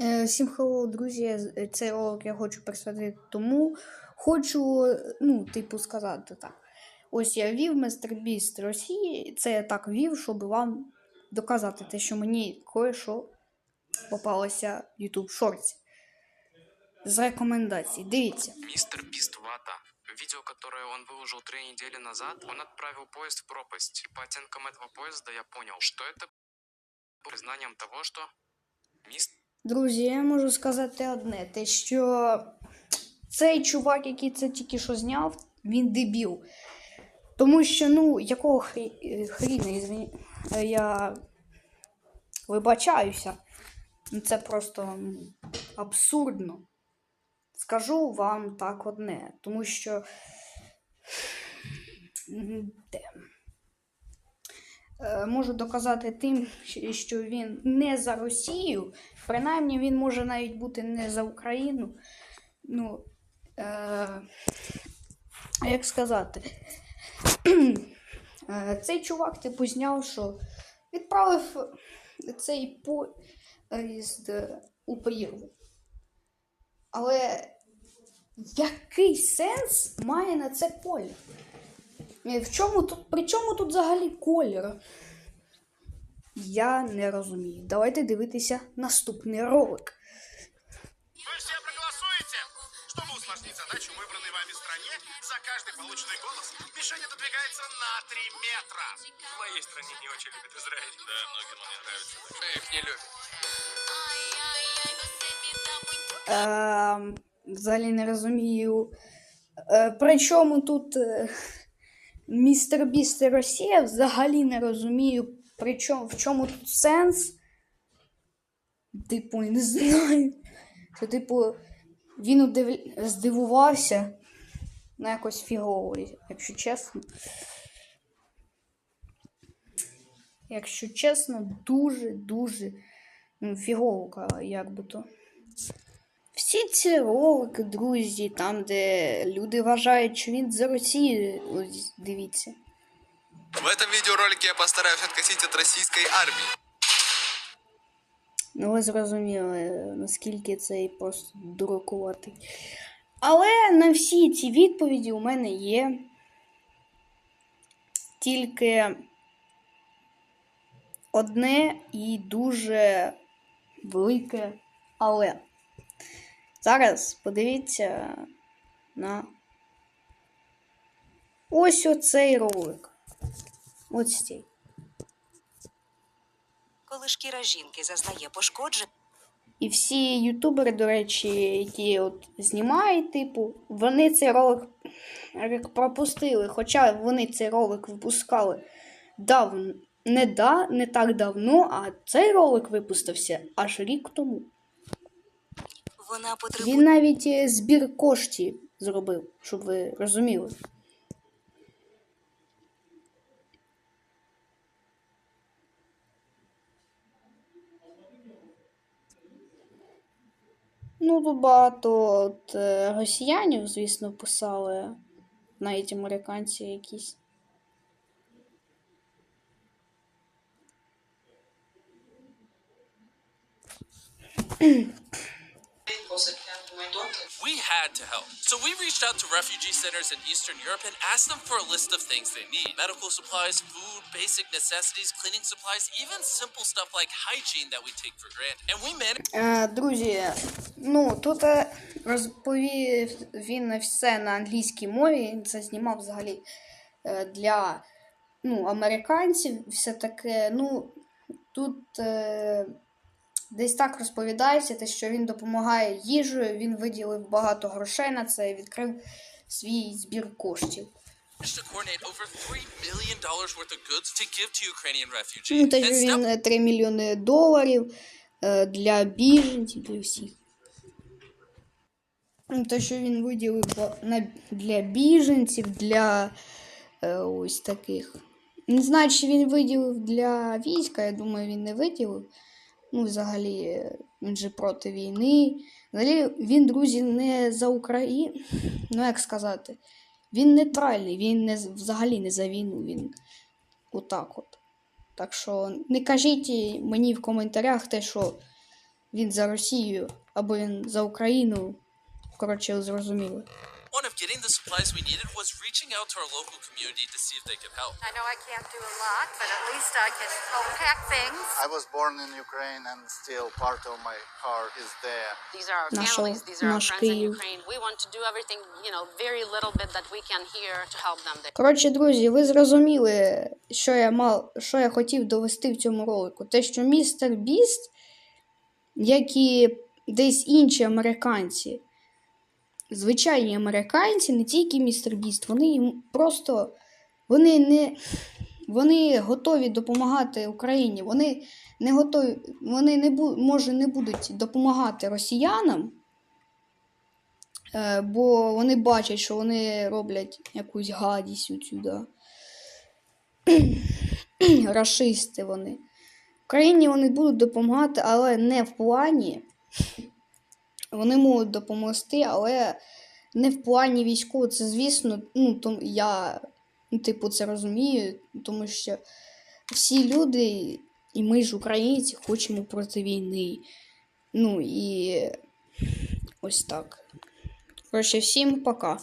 Е, Всім хеллоу, друзі. З- Цей ролик я хочу присвятити тому. Хочу, е, ну, типу, сказати так. Ось я вів MrBeast Росії. Це я так вів, щоб вам доказати те, що мені кое-що попалося в YouTube Shorts. З рекомендацій. Дивіться. Мистер Бист Вата. Видео, которое он выложил три недели назад, он отправил поезд в пропасть. По оттенкам этого поезда я понял, что это признанием того, что мистер Друзі, я можу сказати одне: те, що цей чувак, який це тільки що зняв, він дебіл. Тому що, ну, якого хрі... я вибачаюся. Ну, Це просто абсурдно. Скажу вам так одне, тому що. Де? Е, Можу доказати тим, що він не за Росію. Принаймні, він може навіть бути не за Україну. Ну, е, як сказати, е, цей чувак типу зняв, що відправив цей поїзд у прірву. Але який сенс має на це колір? Е, В чому тут, при чому тут взагалі колір? Я не розумію. Давайте дивитися наступний ролик. Вы все проголосуете? Чтобы усложнить задачу выбранной вами стране, за каждый полученный голос мишень отодвигается на 3 метра. В моей стране не очень любят Израиль. Да, многим он не нравится. Мы их не любим. Е, взагалі не розумію. Е, причому тут е, містер Біст і Росія взагалі не розумію, причому, в чому тут сенс. Типу, не знаю. Що, типу, він удив... здивувався на якось фігово, якщо чесно. Якщо чесно, дуже-дуже ну, фігово, як би то. Всі ці ролики, друзі, там, де люди вважають, що він за Росію, ось дивіться. В этом видеоролике я постараюсь откосить от российской армии. Ну, ви зрозуміли, наскільки цей просто дуракуватий. Але на всі ці відповіді у мене є тільки одне і дуже велике але. Зараз подивіться на ось оцей ролик. Ось цей. Коли шкіра жінки зазнає пошкоджень, І всі ютубери, до речі, які от знімають, типу, вони цей ролик пропустили. Хоча вони цей ролик випускали давно, не, да, не так давно, а цей ролик випустився аж рік тому. Вона потребує Він навіть е, збір коштів зробив, щоб ви розуміли. Ну, багато от, е, росіянів, звісно, писали, навіть американці якісь. We had to help. So we reached out to refugee centers in Eastern Europe and asked them for a list of things they need medical supplies, food, basic necessities, cleaning supplies, even simple stuff like hygiene that we take for granted. And we managed. Е, друзі, ну тут е, розповів він все на англійській мові. Він це знімав взагалі е, для ну, американців. Все таке. Ну тут е, десь так розповідається, те, що він допомагає їжею, він виділив багато грошей на це і відкрив свій збір коштів. to coordinate over $3 million worth of goods to give to Ukrainian refugees. Ну, що він е, 3 мільйони доларів е, для біженців, для всіх. Ну, Те, що він виділив для біженців, для е, ось таких. Не знаю, чи він виділив для війська, я думаю, він не виділив. Ну, взагалі, він же проти війни. Взагалі, він, друзі, не за Україну. Ну, як сказати, він нейтральний, він не, взагалі не за війну, він отак от. Так що не кажіть мені в коментарях те, що він за Росію або він за Україну. Коротше, зрозуміло. One of getting the supplies we needed was reaching out to our local community to see if they could help. I know I can't do a lot, but at least I can help pack things. I was born in Ukraine and still part of my heart is there. These are our families, these are our friends in Ukraine. We want to do everything, you know, very little bit that we can here to help them. Коротше, друзі, ви зрозуміли, що я мав, що я хотів довести в цьому ролику. Те, що містер Біст, як і десь інші американці, звичайні американці, не тільки містер Біст, вони просто вони не вони готові допомагати Україні. Вони не готові, вони не бу, може не будуть допомагати росіянам. Е, бо вони бачать, що вони роблять якусь гадість отсюди. Рашисти вони. Україні вони будуть допомагати, але не в плані. Вони можуть допомогти, але не в плані військового. Це, звісно, ну, то я, ну, типу, це розумію, тому що всі люди, і ми ж українці, хочемо проти війни. Ну і ось так. Коротше, всім пока.